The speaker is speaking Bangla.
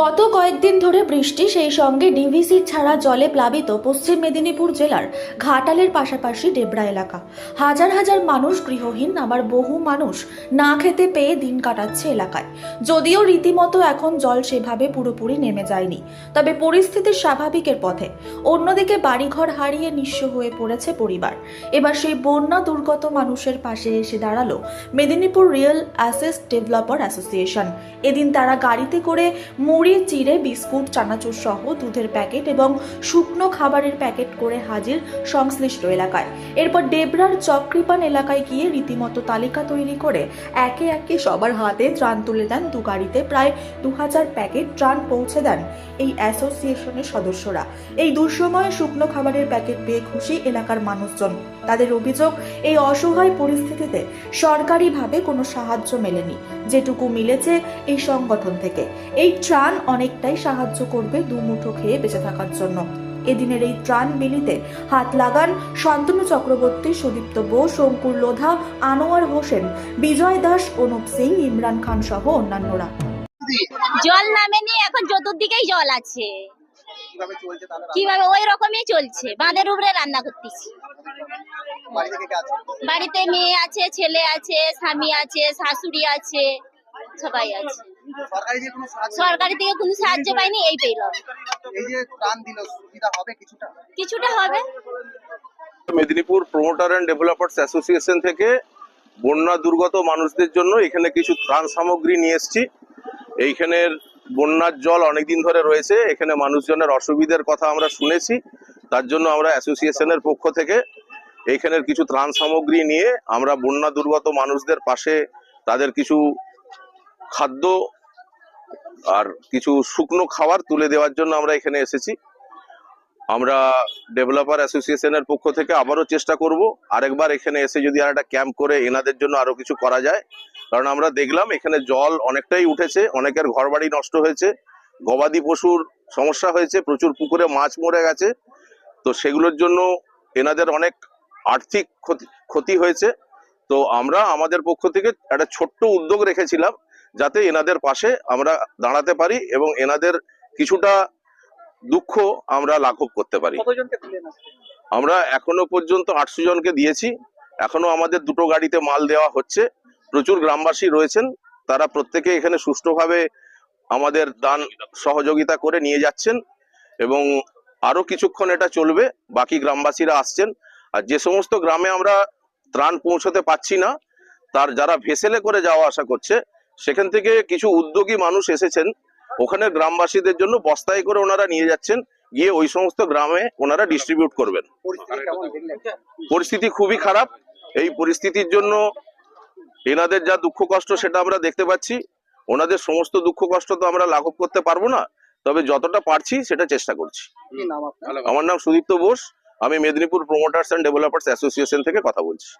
গত কয়েকদিন ধরে বৃষ্টি, সেই সঙ্গে ডিভিসি ছাড়া জলে প্লাবিত পশ্চিম মেদিনীপুর জেলার ঘাটালের পাশাপাশি ডেবরা এলাকা। হাজার হাজার মানুষ গৃহহীন, আবার বহু মানুষ না খেতে পেয়ে দিন কাটাচ্ছে এলাকায়। যদিও রীতিমতো এখন জল সেভাবে পুরোপুরি নেমে যায়নি, তবে পরিস্থিতি স্বাভাবিকের পথে। অন্যদিকে বাড়িঘর হারিয়ে নিঃস্ব হয়ে পড়েছে পরিবার। এবার সেই বন্যা দুর্গত মানুষের পাশে এসে দাঁড়াল Medinipur real estate developer association. এদিন তারা গাড়িতে করে মুড়ি চিড়ে, বিস্কুট, চানাচুর সহ দুধের প্যাকেট এবং শুকনো খাবারের প্যাকেট করে হাজির সংশ্লিষ্ট এলাকায়। এরপর ডেবরার চক্রিপান এলাকায় গিয়ে রীতিমতো তালিকা তৈরি করে একে একে সবার হাতে ত্রাণ তুলে দেন। দু গাড়িতে প্রায় দু হাজার প্যাকেট ত্রাণ পৌঁছে দেন এই অ্যাসোসিয়েশনের সদস্যরা। এই দুঃসময়ে শুকনো খাবারের প্যাকেট পেয়ে খুশি এলাকার মানুষজন। তাদের অভিযোগ, এই অসহায় পরিস্থিতিতে সরকারিভাবে কোনো সাহায্য মেলেনি। যেটুকু মিলেছে এই সংগঠন থেকে। এই ত্রাণ অনেকটাই সাহায্য করবে দুমুঠো খেয়ে বেঁচে থাকার জন্য। এদিনের এই ত্রাণ বিলিতে হাত লাগান শান্তনু চক্রবর্তী সুদীপ্ত বোস অঙ্কুর লোধা আনোয়ার হোসেন বিজয় দাস অনুপ সিং ইমরান খান সহ অন্যান্যরা। জল নামেনি এখন চতুর্দিকেই জল আছে। কীভাবে চলছে ওই রকমই চলছে। বাঁধের উপরে রান্না করতেছি। বাড়িতে মেয়ে আছে ছেলে আছে স্বামী আছে শাশুড়ি আছে সবাই আছে। সরকারি থেকে কোনো সাহায্য পাইনি এই পেলাম এই যে ত্রাণ দিল সুবিধা হবে কিছুটা? কিছুটা হবে। Medinipur promoter and developers association থেকে বন্যা দুর্গত মানুষদের জন্য এখানে কিছু ত্রাণ সামগ্রী নিয়ে এসেছি। এইখানের বন্যার জল অনেকদিন ধরে রয়েছে এখানে মানুষজনের অসুবিধার কথা আমরা শুনেছি। তার জন্য আমরা অ্যাসোসিয়েশনের পক্ষ থেকে এইখানের কিছু ত্রাণ সামগ্রী নিয়ে আমরা বন্যা দুর্গত মানুষদের পাশে তাদের কিছু খাদ্য আর কিছু শুকনো খাবার তুলে দেওয়ার জন্য আমরা এখানে এসেছি। আমরা ডেভেলপার অ্যাসোসিয়েশনের পক্ষ থেকে আবারও চেষ্টা করব আরেকবার এখানে এসে যদি আর একটা ক্যাম্প করে এনাদের জন্য আরও কিছু করা যায়। কারণ আমরা দেখলাম এখানে জল অনেকটাই উঠেছে, অনেকের ঘরবাড়ি নষ্ট হয়েছে, গবাদি পশুর সমস্যা হয়েছে, প্রচুর পুকুরে মাছ মরে গেছে। তো সেগুলোর জন্য এনাদের অনেক আর্থিক ক্ষতি ক্ষতি হয়েছে। তো আমরা আমাদের পক্ষ থেকে একটা ছোট্ট উদ্যোগ রেখেছিলাম যাতে এনাদের পাশে আমরা দাঁড়াতে পারি এবং এনাদের কিছুটা দুঃখ আমরা লাঘব করতে পারি? আমরা এখনও পর্যন্ত আটশো জনকে দিয়েছি। এখনও আমাদের দুটো গাড়িতে মাল দেওয়া হচ্ছে। প্রচুর গ্রামবাসী রয়েছেন। তারা প্রত্যেকে এখানে সুষ্ঠুভাবে আমাদের দান সহযোগিতা করে নিয়ে যাচ্ছেন এবং আরও কিছুক্ষণ এটা চলবে। বাকি গ্রামবাসীরা আসছেন। আর যে সমস্ত গ্রামে আমরা ত্রাণ পৌঁছতে পাচ্ছি না তার যারা ভেসেলে করে যাওয়া আসা করছে সেখান থেকে কিছু উদ্যোগী মানুষ এসেছেন। ওখানে গ্রামবাসীদের জন্য বস্তায় করে ওনারা নিয়ে যাচ্ছেন। গিয়ে ওই সমস্ত গ্রামে ওনারা ডিস্ট্রিবিউট করবেন। পরিস্থিতি খুবই খারাপ। এই পরিস্থিতির জন্য এনাদের যা দুঃখ কষ্ট সেটা আমরা দেখতে পাচ্ছি। ওনাদের সমস্ত দুঃখ কষ্ট তো আমরা লাঘব করতে পারব না। তবে যতটা পারছি সেটা চেষ্টা করছি। আমার নাম সুদীপ্ত বোস। আমি Medinipur promoters and developers association থেকে কথা বলছি।